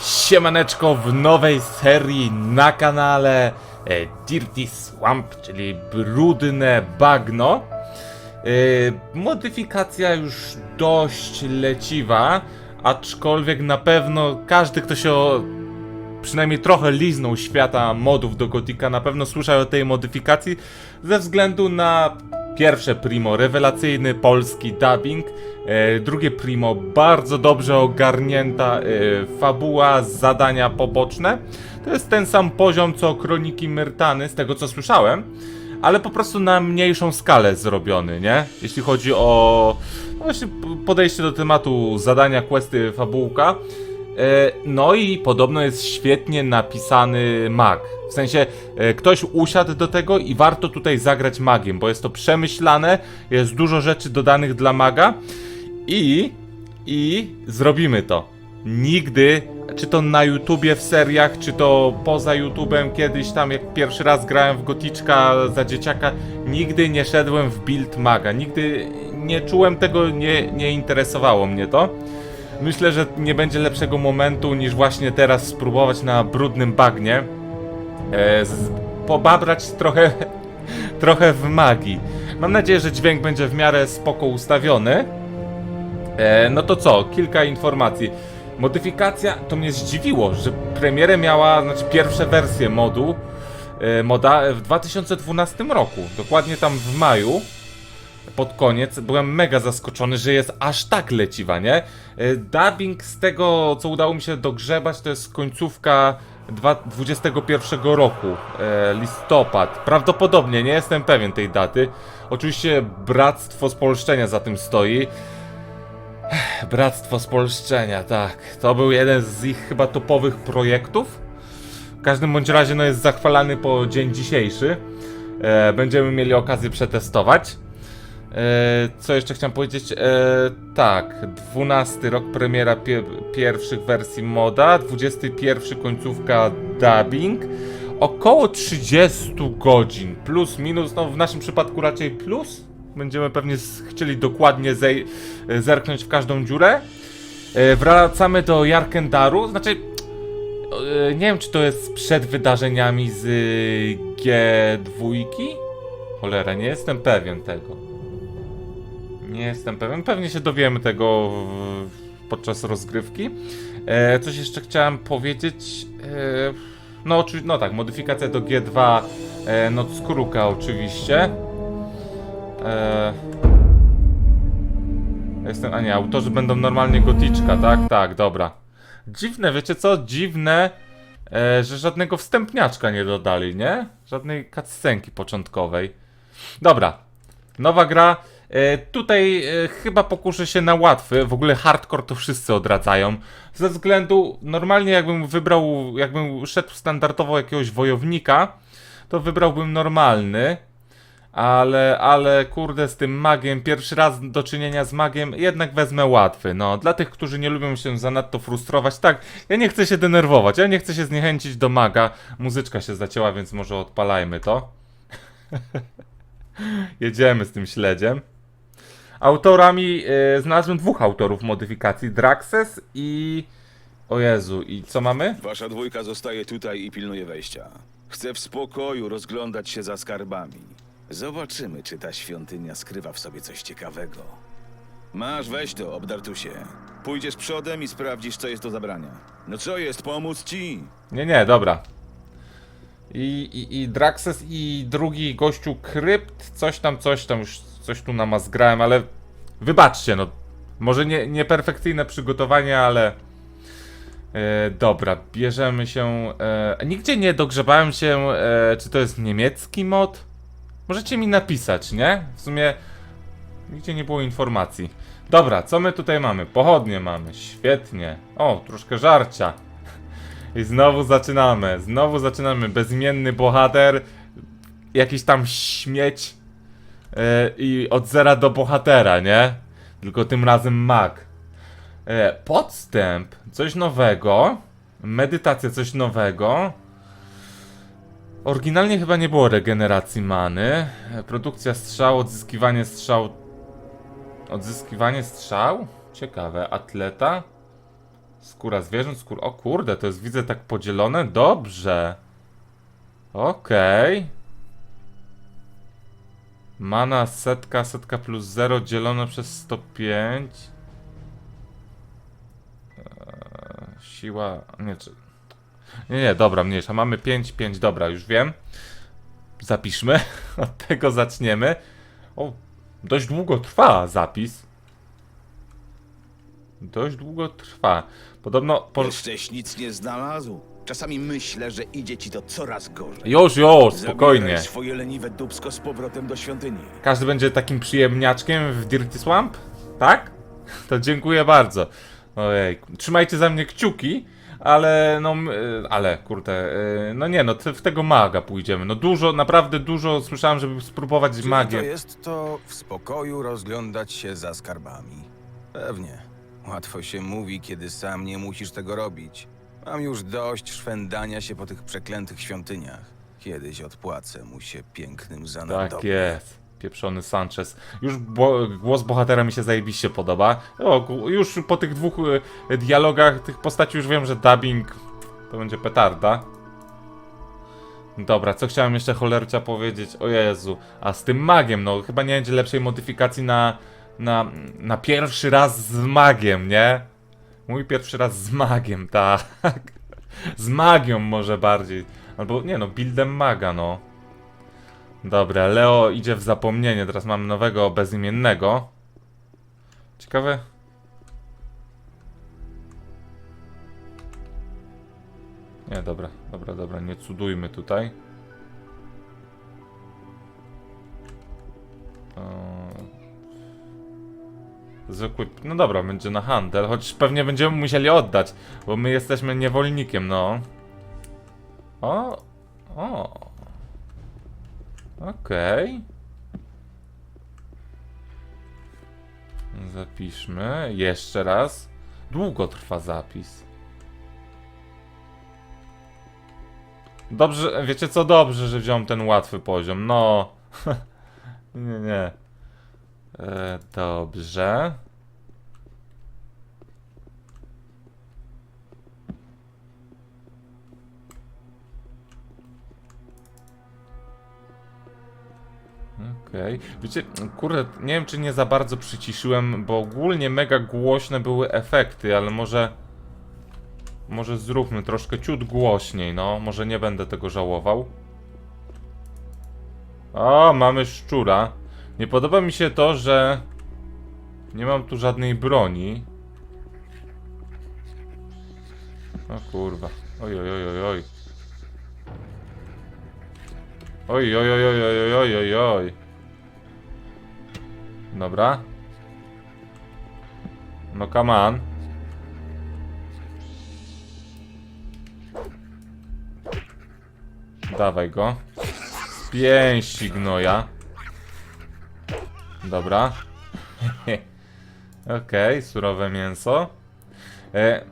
Siemaneczko w nowej serii na kanale e, Dirty Swamp, czyli brudne bagno. E, modyfikacja już dość leciwa, aczkolwiek na pewno każdy, kto się o, przynajmniej trochę liznął świata modów do Gotika, na pewno słyszał o tej modyfikacji ze względu na pierwsze primo, rewelacyjny polski dubbing, e, drugie primo, bardzo dobrze ogarnięta e, fabuła, zadania poboczne. To jest ten sam poziom co Kroniki Myrtany, z tego co słyszałem, ale po prostu na mniejszą skalę zrobiony, nie? Jeśli chodzi o no właśnie podejście do tematu zadania, questy, fabułka. E, No i podobno jest świetnie napisany mag. W sensie e, ktoś usiadł do tego i warto tutaj zagrać magiem, bo jest to przemyślane, jest dużo rzeczy dodanych dla maga i i zrobimy to. Nigdy, czy to na YouTubie w seriach, czy to poza YouTubem kiedyś tam jak pierwszy raz grałem w Goticzka za dzieciaka, nigdy nie szedłem w build maga. Nigdy nie czułem tego, nie, nie interesowało mnie to. Myślę, że nie będzie lepszego momentu niż właśnie teraz spróbować na brudnym bagnie e, z, pobabrać trochę, trochę w magii. Mam nadzieję, że dźwięk będzie w miarę spoko ustawiony. E, no to co, kilka informacji. Modyfikacja, to mnie zdziwiło, że premierę miała, znaczy pierwsze wersje modu, e, moda w 2012 roku, dokładnie tam w maju pod koniec byłem mega zaskoczony, że jest aż tak leciwa, nie? E, Dubbing z tego, co udało mi się dogrzebać, to jest końcówka 2021 roku, e, listopad. Prawdopodobnie, nie jestem pewien tej daty. Oczywiście Bractwo Spolszczenia za tym stoi. Bractwo Spolszczenia, tak. To był jeden z ich chyba topowych projektów. W każdym bądź razie no jest zachwalany po dzień dzisiejszy. E, będziemy mieli okazję przetestować. E, co jeszcze chciałem powiedzieć? E, tak, 12 rok premiera pie pierwszych wersji moda, 21 końcówka dubbing, około 30 godzin, plus minus, no w naszym przypadku raczej plus. Będziemy pewnie chcieli dokładnie zerknąć w każdą dziurę. E, wracamy do Jarkendaru, znaczy nie wiem czy to jest przed wydarzeniami z y, G2. Cholera, nie jestem pewien tego. Nie jestem pewien. Pewnie się dowiemy tego podczas rozgrywki. E, coś jeszcze chciałem powiedzieć. E, no, oczywiście, no tak, modyfikacja do G2 e, Nocskruka oczywiście. E, jestem, a nie, autorzy będą normalnie goticzka, tak? Tak, dobra. Dziwne, wiecie co? Dziwne, e, że żadnego wstępniaczka nie dodali, nie? Żadnej cutscenki początkowej. Dobra, Nowa gra. E, tutaj e, chyba pokuszę się na łatwy. W ogóle hardcore to wszyscy odradzają. Ze względu, normalnie jakbym wybrał, jakbym szedł standardowo jakiegoś wojownika, to wybrałbym normalny. Ale, ale kurde, z tym magiem, pierwszy raz do czynienia z magiem, jednak wezmę łatwy. No, dla tych, którzy nie lubią się zanadto frustrować, tak, ja nie chcę się denerwować, ja nie chcę się zniechęcić do maga. Muzyczka się zacięła, więc może odpalajmy to. Jedziemy z tym śledziem. Autorami e, znalazłem dwóch autorów modyfikacji: Draxes i. O Jezu, i co mamy? Wasza dwójka zostaje tutaj i pilnuje wejścia. Chcę w spokoju rozglądać się za skarbami. Zobaczymy, czy ta świątynia skrywa w sobie coś ciekawego. Masz, weź to, obdartusie. Pójdziesz przodem i sprawdzisz, co jest do zabrania. No co jest, pomóc ci? Nie, nie, dobra. I, i, i Draxes i drugi gościu Krypt, coś tam, coś tam, już coś tu namazgrałem, ale wybaczcie, no. Może nie, nie perfekcyjne przygotowanie, ale. E, dobra, bierzemy się. E, nigdzie nie dogrzebałem się, e, czy to jest niemiecki mod. Możecie mi napisać, nie? W sumie nigdzie nie było informacji. Dobra, co my tutaj mamy? Pochodnie mamy, świetnie. O, troszkę żarcia. I znowu zaczynamy, znowu zaczynamy. Bezimienny bohater, jakiś tam śmieć yy, i od zera do bohatera, nie? Tylko tym razem mag. E, podstęp, coś nowego. Medytacja, coś nowego. Oryginalnie chyba nie było regeneracji many. E, Produkcja strzał, odzyskiwanie strzał. Odzyskiwanie strzał? Ciekawe. Atleta. Skóra zwierząt, skóra... O kurde, to jest widzę tak podzielone. Dobrze. Okej. Mana setka, setka plus 0 dzielone przez 105. Eee, siła... Nie, czy... Nie, nie, dobra, mniejsza. Mamy 5, 5, dobra, już wiem. Zapiszmy. Od tego zaczniemy. O, dość długo trwa zapis. Dość długo trwa. Podobno. Po... Jeszcześ nic nie znalazł. Czasami myślę, że idzie ci to coraz gorzej. Już, już, spokojnie. Zabieraj swoje leniwe dubsko z powrotem do świątyni. Każdy będzie takim przyjemniaczkiem w Dirty Swamp? Tak? To dziękuję bardzo. Ojej, trzymajcie za mnie kciuki, ale no, m- y, ale kurde, y, no nie no, te- w tego maga pójdziemy. No dużo, naprawdę dużo słyszałem, żeby spróbować Czyli to magię. jest to w spokoju rozglądać się za skarbami. Pewnie. Łatwo się mówi, kiedy sam nie musisz tego robić. Mam już dość szwendania się po tych przeklętych świątyniach. Kiedyś odpłacę mu się pięknym za Tak jest. Pieprzony Sanchez. Już bo, głos bohatera mi się zajebiście podoba. O, już po tych dwóch y, dialogach tych postaci już wiem, że dubbing to będzie petarda. Dobra, co chciałem jeszcze cholercia powiedzieć? O Jezu, a z tym magiem, no chyba nie będzie lepszej modyfikacji na, na, na pierwszy raz z magiem, nie? Mój pierwszy raz z magiem, tak. Z magią może bardziej. Albo nie no, buildem maga, no. Dobra, Leo idzie w zapomnienie. Teraz mam nowego bezimiennego. Ciekawe. Nie, dobra, dobra, dobra, nie cudujmy tutaj. Eee, Zwykły. No dobra, będzie na handel, choć pewnie będziemy musieli oddać, bo my jesteśmy niewolnikiem, no. O, o. Okej. Zapiszmy. Jeszcze raz. Długo trwa zapis. Dobrze, wiecie co? Dobrze, że wziąłem ten łatwy poziom. No. nie, nie. E, dobrze. Okej. Wiecie, kurde, nie wiem czy nie za bardzo przyciszyłem, bo ogólnie mega głośne były efekty, ale może... Może zróbmy troszkę ciut głośniej, no. Może nie będę tego żałował. O, mamy szczura. Nie podoba mi się to, że... Nie mam tu żadnej broni. O kurwa. Oj, oj, oj, oj, oj. Oj, oj, oj, oj, oj, oj, oj, oj. Dobra. No come on. Dawaj go. Pięści gnoja. Dobra. Okej, surowe mięso. E,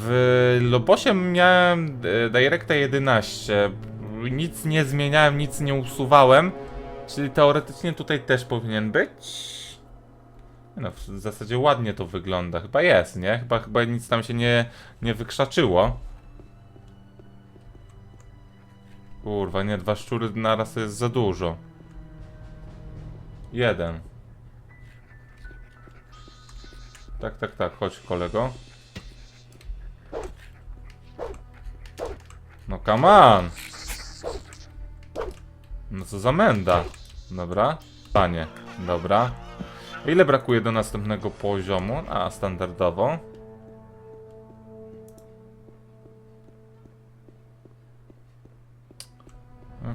w Lobosie miałem e, Directa 11. Nic nie zmieniałem, nic nie usuwałem. Czyli teoretycznie tutaj też powinien być. No, w zasadzie ładnie to wygląda. Chyba jest, nie? Chyba, chyba nic tam się nie, nie wykrzaczyło. Kurwa, nie, dwa szczury naraz to jest za dużo. Jeden. Tak, tak, tak, chodź kolego. No come on! No co za menda. Dobra. Panie. Dobra. Ile brakuje do następnego poziomu? A, standardowo.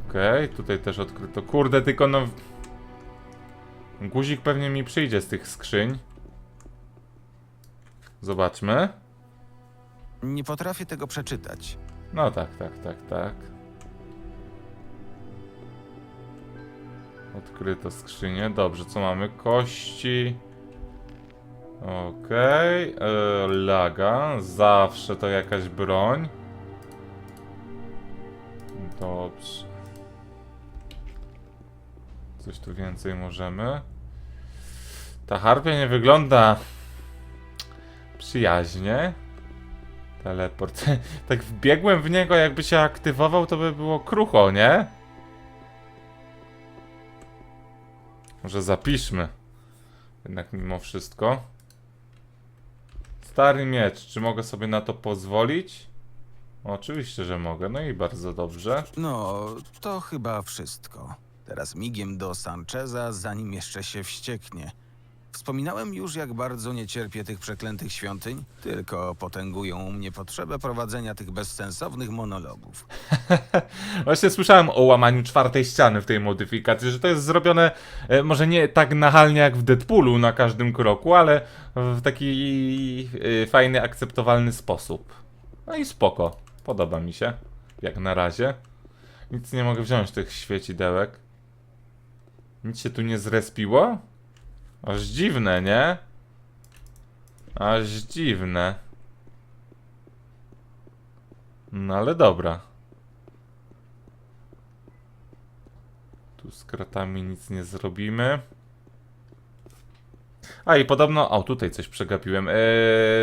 Okej, tutaj też odkryto. Kurde, tylko no... Guzik pewnie mi przyjdzie z tych skrzyń. Zobaczmy. Nie potrafię tego przeczytać. No tak, tak, tak, tak. Odkryto skrzynię. Dobrze, co mamy? Kości. Okej. e, Laga. Zawsze to jakaś broń. Dobrze. Coś tu więcej możemy. Ta harpia nie wygląda Przyjaźnie. Teleport. tak wbiegłem w niego, jakby się aktywował, to by było krucho, nie? Może zapiszmy. Jednak mimo wszystko. Stary miecz, czy mogę sobie na to pozwolić? Oczywiście, że mogę, no i bardzo dobrze. No, to chyba wszystko. Teraz migiem do Sancheza, zanim jeszcze się wścieknie. Wspominałem już, jak bardzo nie cierpię tych przeklętych świątyń, tylko potęgują u mnie potrzebę prowadzenia tych bezsensownych monologów. Właśnie słyszałem o łamaniu czwartej ściany w tej modyfikacji, że to jest zrobione e, może nie tak nachalnie jak w Deadpoolu na każdym kroku, ale w taki e, fajny, akceptowalny sposób. No i spoko. Podoba mi się. Jak na razie. Nic nie mogę wziąć tych świecidełek. Nic się tu nie zrespiło? Aż dziwne, nie? Aż dziwne. No ale dobra. Tu z kratami nic nie zrobimy. A i podobno. O, tutaj coś przegapiłem. Eee,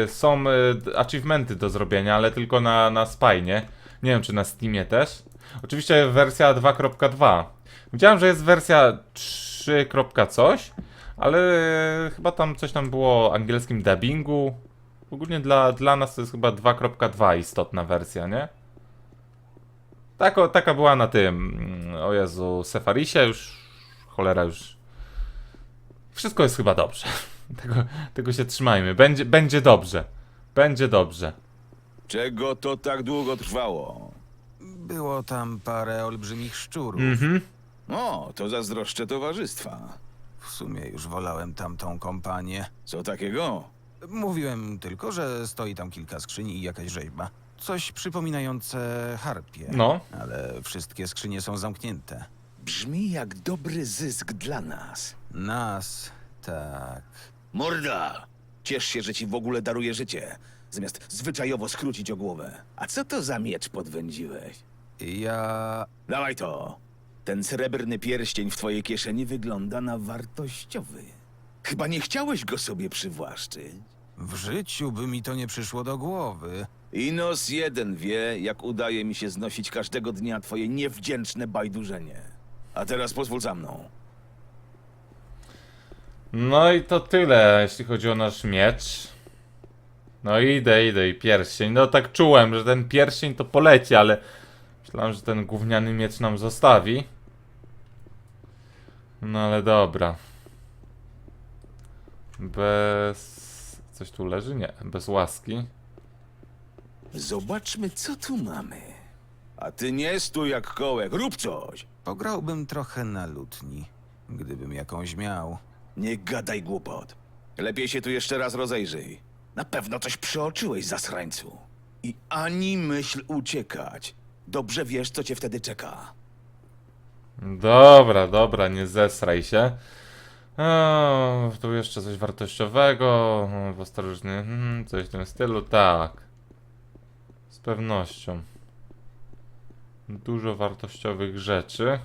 są e, achievementy do zrobienia, ale tylko na, na Spine. Nie wiem, czy na Steamie też. Oczywiście wersja 2.2. Widziałem, że jest wersja 3. kropka coś, ale chyba tam coś tam było o angielskim dubbingu. Ogólnie dla, dla nas to jest chyba 2.2 istotna wersja, nie? Tako, taka była na tym, mm, o Jezu, Sefarisie już, cholera już. Wszystko jest chyba dobrze. Tego, tego się trzymajmy. Będzie, będzie dobrze. Będzie dobrze. Czego to tak długo trwało? Było tam parę olbrzymich szczurów. Mhm. O, to zazdroszczę towarzystwa. W sumie już wolałem tamtą kompanię. Co takiego? Mówiłem tylko, że stoi tam kilka skrzyni i jakaś rzeźba. Coś przypominające harpie. No. Ale wszystkie skrzynie są zamknięte. Brzmi jak dobry zysk dla nas. Nas, tak. Morda! Ciesz się, że ci w ogóle daruję życie, zamiast zwyczajowo skrócić o głowę. A co to za miecz podwędziłeś? Ja. Dawaj to. Ten srebrny pierścień w twojej kieszeni wygląda na wartościowy. Chyba nie chciałeś go sobie przywłaszczyć. W życiu by mi to nie przyszło do głowy. Inos jeden wie, jak udaje mi się znosić każdego dnia twoje niewdzięczne bajdurzenie. A teraz pozwól za mną. No i to tyle, jeśli chodzi o nasz miecz. No idę, idę i pierścień. No tak czułem, że ten pierścień to poleci, ale myślałem, że ten gówniany miecz nam zostawi. No ale dobra. Bez... Coś tu leży? Nie, bez łaski. Zobaczmy, co tu mamy. A ty nie stój jak kołek, rób coś! Pograłbym trochę na lutni, gdybym jakąś miał. Nie gadaj głupot. Lepiej się tu jeszcze raz rozejrzyj. Na pewno coś przeoczyłeś, zasrańcu. I ani myśl uciekać. Dobrze wiesz, co cię wtedy czeka. Dobra, dobra, nie zesraj się. O, tu jeszcze coś wartościowego, w ostrożny, hmm, coś w tym stylu, tak. Z pewnością. Dużo wartościowych rzeczy.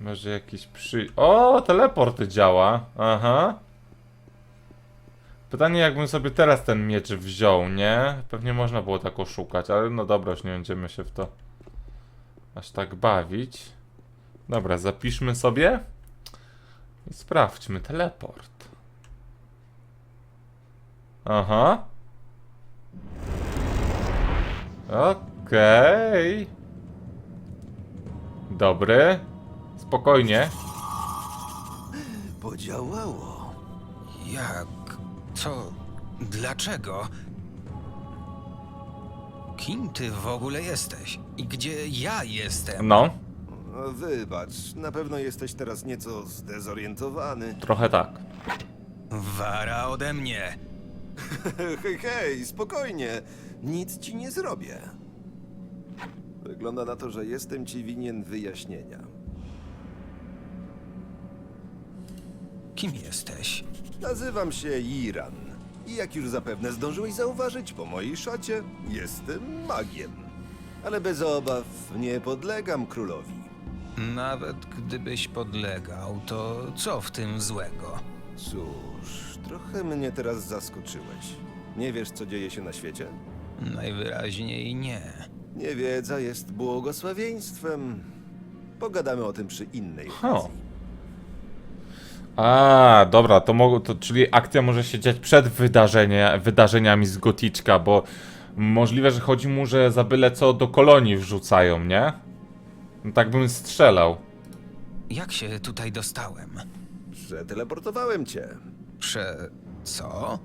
Może jakiś przy... O, teleport działa, aha. Pytanie, jakbym sobie teraz ten miecz wziął, nie? Pewnie można było tak oszukać, ale no dobra, już nie będziemy się w to aż tak bawić. Dobra, zapiszmy sobie i sprawdźmy teleport. Aha. Okej. Dobry. Spokojnie. Podziałało. Jak? Co? Dlaczego? Kim ty w ogóle jesteś? I gdzie ja jestem? No, Wybacz, na pewno jesteś teraz nieco zdezorientowany. trochę tak. Wara ode mnie. Hej, hej, spokojnie. Nic ci nie zrobię. Wygląda na to, że jestem ci winien wyjaśnienia. Kim jesteś? Nazywam się Iran. I jak już zapewne zdążyłeś zauważyć po mojej szacie, jestem magiem. Ale bez obaw nie podlegam królowi. Nawet gdybyś podlegał, to co w tym złego? Cóż, Trochę mnie teraz zaskoczyłeś. Nie wiesz, co dzieje się na świecie? Najwyraźniej nie. Niewiedza jest błogosławieństwem. Pogadamy o tym przy innej okazji. A, dobra, to, mogło, to czyli akcja może się dziać przed wydarzenia, wydarzeniami z Goticzka, bo możliwe, że chodzi mu, że za byle co do kolonii wrzucają, nie? No tak bym strzelał. Jak się tutaj dostałem? Przeteleportowałem cię. Prze... co?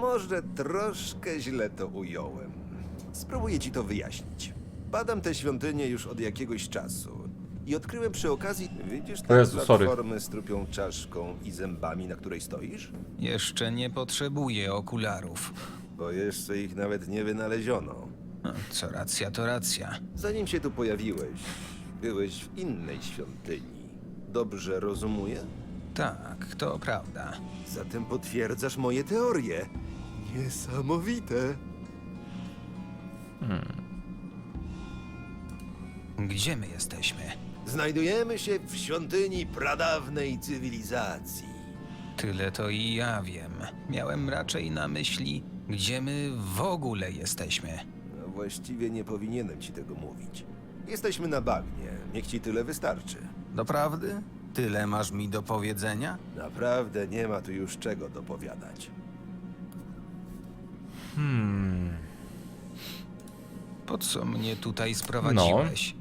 Może troszkę źle to ująłem. Spróbuję ci to wyjaśnić. Badam tę świątynię już od jakiegoś czasu. I odkryłem przy okazji... Widzisz O Jezu, sorry. platformę z trupią czaszką i zębami, na której stoisz? Jeszcze nie potrzebuję okularów. Bo jeszcze ich nawet nie wynaleziono. No, Co racja, to racja. Zanim się tu pojawiłeś, byłeś w innej świątyni. Dobrze rozumuję? Tak, to prawda. Zatem potwierdzasz moje teorie. Niesamowite. Gdzie my jesteśmy? Znajdujemy się w świątyni pradawnej cywilizacji. Tyle to i ja wiem. Miałem raczej na myśli, gdzie my w ogóle jesteśmy. No, właściwie nie powinienem ci tego mówić. Jesteśmy na bagnie. Niech ci tyle wystarczy. Doprawdy? Tyle masz mi do powiedzenia? Naprawdę nie ma tu już czego dopowiadać. Po co mnie tutaj sprowadziłeś?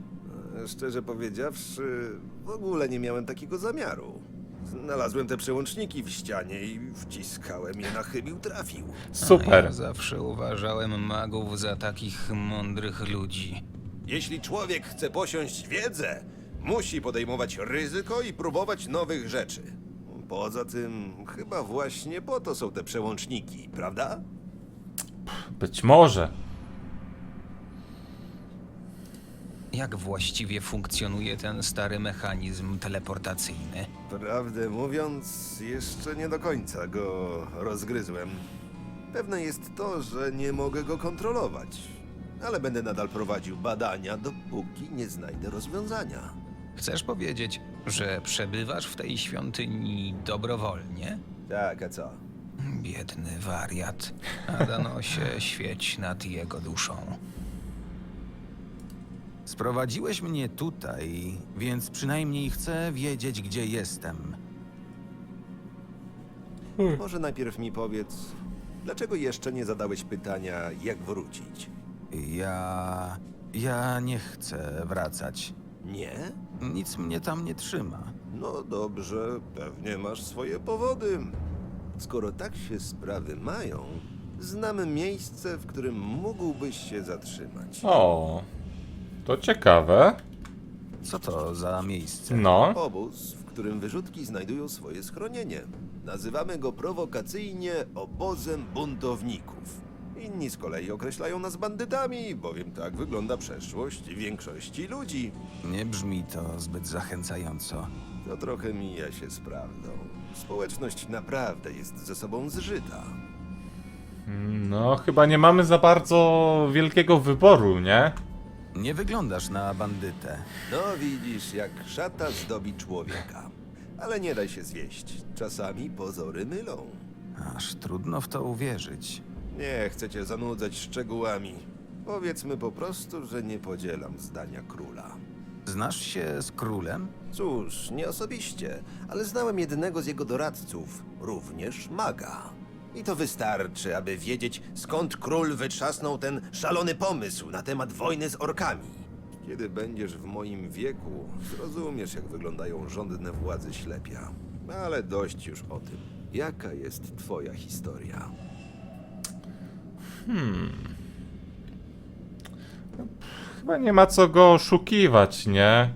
Szczerze powiedziawszy, w ogóle nie miałem takiego zamiaru. Znalazłem te przełączniki w ścianie i wciskałem je na chybił trafił. Ja Super. zawsze uważałem magów za takich mądrych ludzi. Jeśli człowiek chce posiąść wiedzę, musi podejmować ryzyko i próbować nowych rzeczy. Poza tym, chyba właśnie po to są te przełączniki, prawda? Być może. Jak właściwie funkcjonuje ten stary mechanizm teleportacyjny? Prawdę mówiąc, jeszcze nie do końca go rozgryzłem. Pewne jest to, że nie mogę go kontrolować, ale będę nadal prowadził badania, dopóki nie znajdę rozwiązania. Chcesz powiedzieć, że przebywasz w tej świątyni dobrowolnie? Tak, a co? Biedny wariat. Adanosie, świeć nad jego duszą. Sprowadziłeś mnie tutaj, więc przynajmniej chcę wiedzieć, gdzie jestem. Może najpierw mi powiedz, dlaczego jeszcze nie zadałeś pytania, jak wrócić? Ja. Ja nie chcę wracać. Nie? Nic mnie tam nie trzyma. No dobrze, pewnie masz swoje powody. Skoro tak się sprawy mają, znamy miejsce, w którym mógłbyś się zatrzymać. O, to ciekawe. Co to za miejsce? No, Obóz, w którym wyrzutki znajdują swoje schronienie. Nazywamy go prowokacyjnie obozem buntowników. Inni z kolei określają nas bandytami, bowiem tak wygląda przeszłość większości ludzi. Nie brzmi to zbyt zachęcająco. To trochę mija się z prawdą. Społeczność naprawdę jest ze sobą zżyta. no chyba nie mamy za bardzo wielkiego wyboru, nie? Nie wyglądasz na bandytę. No widzisz, jak szata zdobi człowieka. Ale nie daj się zwieść. Czasami pozory mylą. Aż trudno w to uwierzyć. Nie chcę cię zanudzać szczegółami. Powiedzmy po prostu, że nie podzielam zdania króla. Znasz się z królem? Cóż, nie osobiście, ale znałem jednego z jego doradców, również maga. I to wystarczy, aby wiedzieć, skąd król wytrzasnął ten szalony pomysł na temat wojny z orkami. Kiedy będziesz w moim wieku, zrozumiesz, jak wyglądają rządne władze ślepia. Ale dość już o tym. Jaka jest twoja historia? Chyba nie ma co go oszukiwać, nie?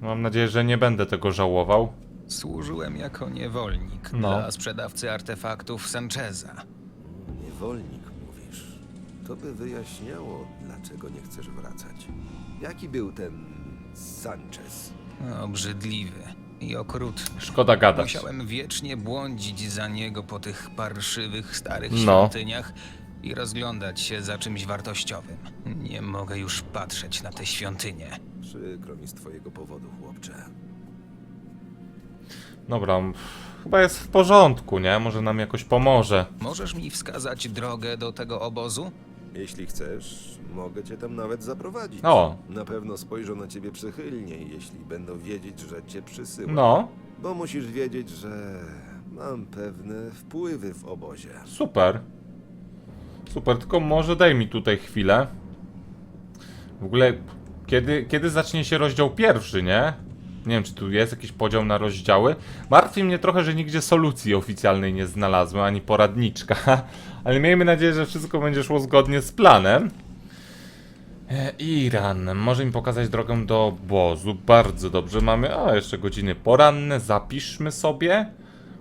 Mam nadzieję, że nie będę tego żałował. Służyłem jako niewolnik No. dla sprzedawcy artefaktów Sancheza. Niewolnik mówisz. To by wyjaśniało, dlaczego nie chcesz wracać. Jaki był ten Sanchez? Obrzydliwy i okrutny. Szkoda gadać. Musiałem wiecznie błądzić za niego po tych parszywych, starych No. świątyniach i rozglądać się za czymś wartościowym. Nie mogę już patrzeć na te świątynie. Przykro mi z twojego powodu, chłopcze. Dobra, chyba jest w porządku, nie? Może nam jakoś pomoże. Możesz mi wskazać drogę do tego obozu? Jeśli chcesz, mogę cię tam nawet zaprowadzić. O. Na pewno spojrzą na ciebie przychylnie, jeśli będą wiedzieć, że cię przysyłam. No, Bo musisz wiedzieć, że mam pewne wpływy w obozie. super. Super, tylko może daj mi tutaj chwilę. W ogóle, kiedy, kiedy zacznie się rozdział pierwszy, nie? Nie wiem, czy tu jest jakiś podział na rozdziały. Martwi mnie trochę, że nigdzie solucji oficjalnej nie znalazłem, ani poradniczka. Ale miejmy nadzieję, że wszystko będzie szło zgodnie z planem. E, Iran. Może mi pokazać drogę do obozu. Bardzo dobrze. Mamy, a jeszcze godziny poranne. Zapiszmy sobie.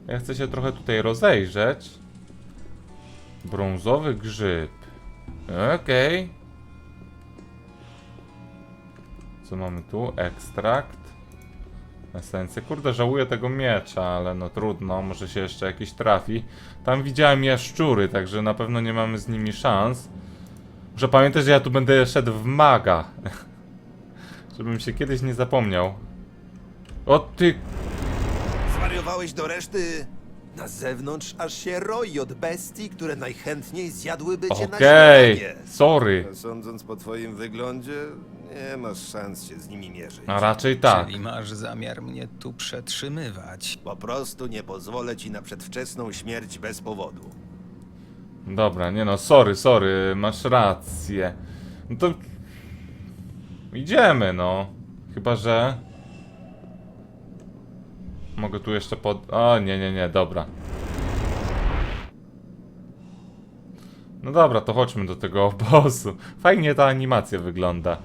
Ja chcę się trochę tutaj rozejrzeć. Brązowy grzyb. Okej. Co mamy tu? Ekstrakt. Esencję. Kurde, żałuję tego miecza, ale no trudno, może się jeszcze jakiś trafi. Tam widziałem jaszczury, także na pewno nie mamy z nimi szans. Muszę pamiętać, że ja tu będę szedł w maga. Żebym się kiedyś nie zapomniał. O ty... Zwariowałeś do reszty? Na zewnątrz aż się roi od bestii, które najchętniej zjadłyby cię na Okej, śniadanie. sorry. Sądząc po twoim wyglądzie, nie masz szans się z nimi mierzyć. A raczej tak. Czyli masz zamiar mnie tu przetrzymywać. Po prostu nie pozwolę ci na przedwczesną śmierć bez powodu. Dobra, nie no, sorry, sorry, masz rację. No to... Idziemy, no. Chyba, że... Mogę tu jeszcze pod... O, nie, nie, nie, dobra. No dobra, to chodźmy do tego obozu. Fajnie ta animacja wygląda.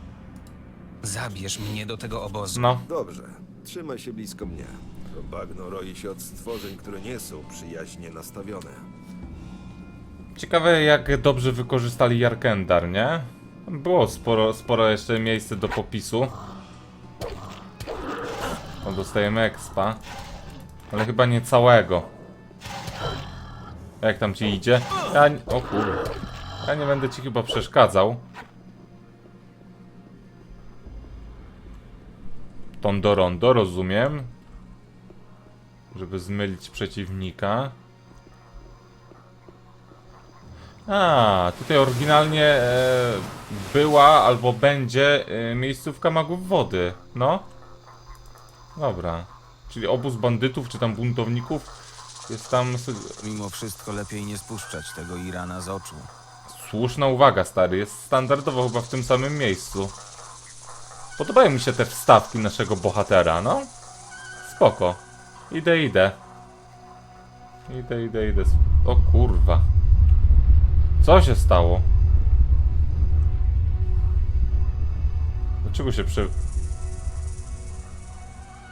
Zabierz mnie do tego obozu. No, Dobrze, trzymaj się blisko mnie. To bagno roi się od stworzeń, które nie są przyjaźnie nastawione. ciekawe jak dobrze wykorzystali Jarkendar, nie? Było sporo, sporo jeszcze miejsce do popisu. O, dostajemy expa. Ale chyba nie całego. Jak tam ci idzie? Ja... nie- O kurde. Ja nie będę ci chyba przeszkadzał. Tondorondo, rozumiem. Żeby zmylić przeciwnika. A, tutaj oryginalnie e, była albo będzie e, miejscówka magów wody. No. Dobra. Czyli obóz bandytów czy tam buntowników jest tam Mimo wszystko lepiej nie spuszczać tego Irana z oczu. słuszna uwaga, stary. Jest standardowo chyba w tym samym miejscu. Podobają mi się te wstawki naszego bohatera, no. Spoko. Idę, idę. Idę, idę, idę. O kurwa. Co się stało? Dlaczego się prze...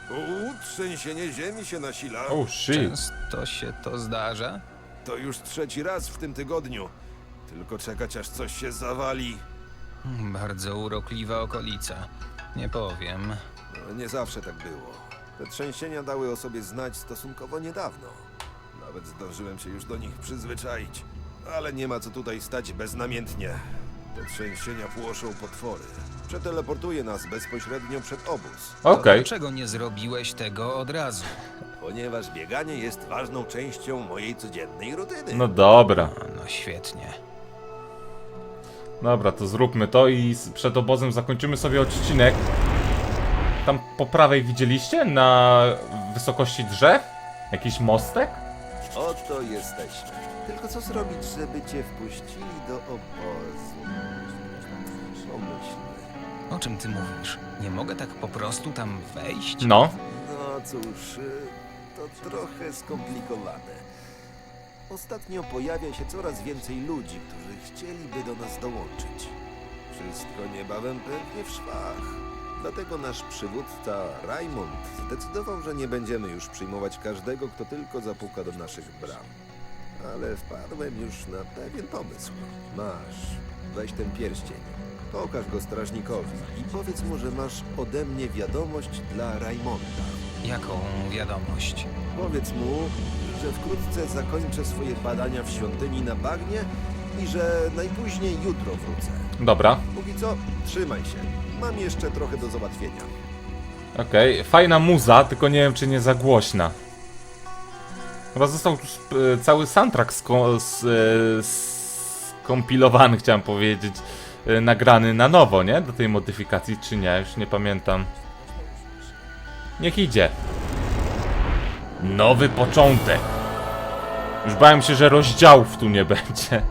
Uuu, trzęsienie ziemi się nasila. Oh shit. Często się to zdarza? To już trzeci raz w tym tygodniu. Tylko czekać aż coś się zawali. Hmm, Bardzo urokliwa okolica. Nie powiem. No, Nie zawsze tak było. Te trzęsienia dały o sobie znać stosunkowo niedawno. Nawet zdążyłem się już do nich przyzwyczaić. Ale nie ma co tutaj stać beznamiętnie. Te trzęsienia płoszą potwory. Przeteleportuje nas bezpośrednio przed obóz. To Okej. Dlaczego nie zrobiłeś tego od razu? Ponieważ bieganie jest ważną częścią mojej codziennej rutyny. No dobra. No świetnie. Dobra, to zróbmy to i przed obozem zakończymy sobie odcinek. Tam po prawej widzieliście? Na wysokości drzew? Jakiś mostek? Oto jesteśmy. Tylko co zrobić, żeby cię wpuścili do obozu? Pomyślmy. O czym ty mówisz? Nie mogę tak po prostu tam wejść? No. No cóż, y, to trochę skomplikowane. Ostatnio pojawia się coraz więcej ludzi, którzy chcieliby do nas dołączyć. Wszystko niebawem pęknie w szwach. Dlatego nasz przywódca Raymond zdecydował, że nie będziemy już przyjmować każdego, kto tylko zapuka do naszych bram. Ale wpadłem już na pewien pomysł. Masz, weź ten pierścień. Pokaż go strażnikowi i powiedz mu, że masz ode mnie wiadomość dla Raymonda. Jaką wiadomość? Powiedz mu, że wkrótce zakończę swoje badania w świątyni na bagnie i że najpóźniej jutro wrócę. Dobra. Póki co, trzymaj się. Mam jeszcze trochę do załatwienia. Okej. Fajna muza, tylko nie wiem czy nie za głośna. Chyba został tu sp- e, cały soundtrack sko- s- e, skompilowany, chciałem powiedzieć, e, nagrany na nowo, nie? Do tej modyfikacji, czy nie? Już nie pamiętam. Niech idzie. Nowy początek. Już bałem się, że rozdziałów tu nie będzie.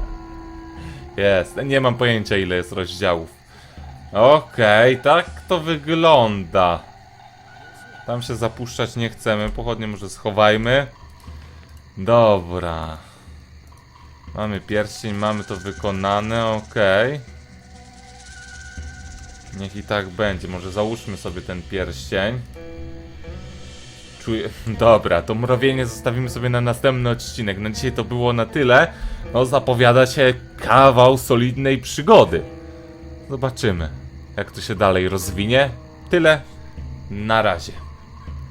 Jest, nie mam pojęcia ile jest rozdziałów. Okej, tak to wygląda. Tam się zapuszczać nie chcemy, pochodnie może schowajmy. Dobra. Mamy pierścień, mamy to wykonane, okej. Niech i tak będzie, może załóżmy sobie ten pierścień. Czuję... Dobra, to mrowienie zostawimy sobie na następny odcinek. Na dzisiaj to było na tyle. No, zapowiada się kawał solidnej przygody. Zobaczymy, jak to się dalej rozwinie. Tyle. Na razie.